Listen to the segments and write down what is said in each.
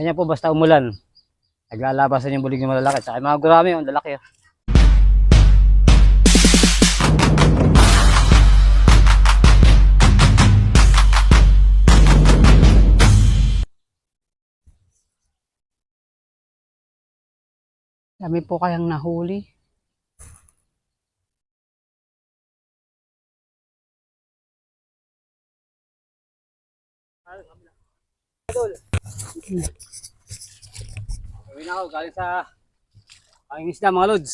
Ganyan po basta umulan. Naglalabasan yung bulig ng malalaki. Tsaka mga gurami, yung lalaki. oh. Dami po kayang nahuli. Uwi na ako, galing sa ang isda mga lods.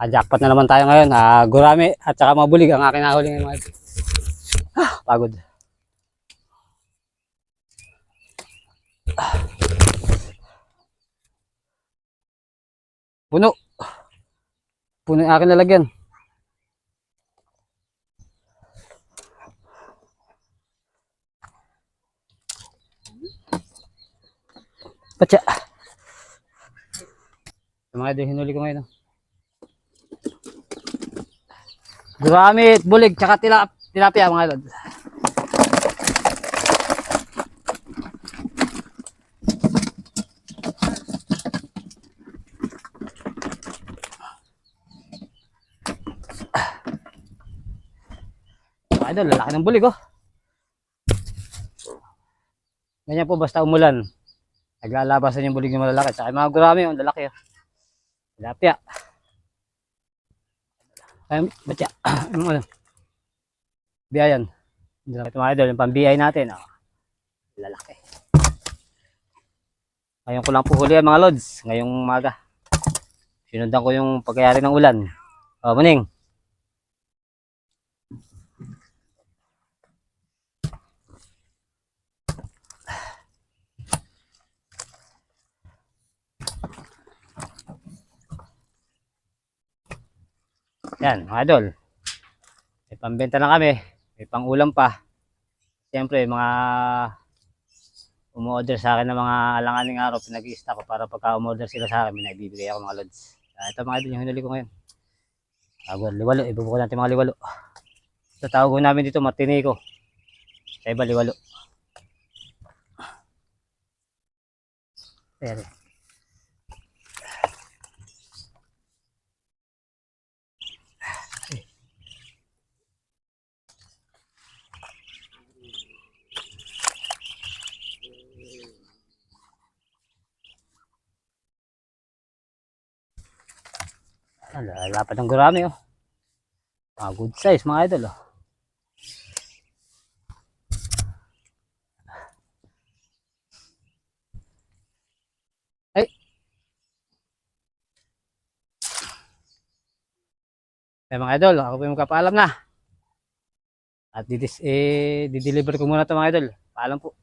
Ah, jackpot na naman tayo ngayon. Ah, gurami at saka mga bulig ang akin nahuli ngayon mga. Ah, pagod. Ah. Puno. Puno yung akin nalagyan. Patsa. Yung mga idol, hinuli ko ngayon. oh. Gurami, bulig, tsaka tilap, tilapia mga idol. Mga idol, lalaki ng bulig oh. Ganyan po basta umulan. Naglalabasan yung bulig ng malalaki. Tsaka mga gurami, yung lalaki. oh. Tilapia. Ay, batya. Ano ano? Biyayan. Ito mga idol, yung pambiyay natin. Oh. Lalaki. Ngayon ko lang po huli mga lods. Ngayong umaga. Sinundan ko yung pagkayari ng ulan. O, maning. Yan, mga idol. May pambenta na kami. May pangulam pa. Siyempre, mga umu-order sa akin ng mga alanganing araw, pinag-i-stock ko para pagka umorder sila sa akin, may naibibigay ako mga lods. Ah, ito mga idol, yung hinuli ko ngayon. Tawag liwalo, ibubuko natin mga liwalo. Ito tawag namin dito, matiniko. Sa iba, liwalo. Pero, Lapad ng gurami oh. Mga good size mga idol oh. Eh mga idol, ako po yung magkapaalam na. At didis, eh, dideliver ko muna ito mga idol. Paalam po.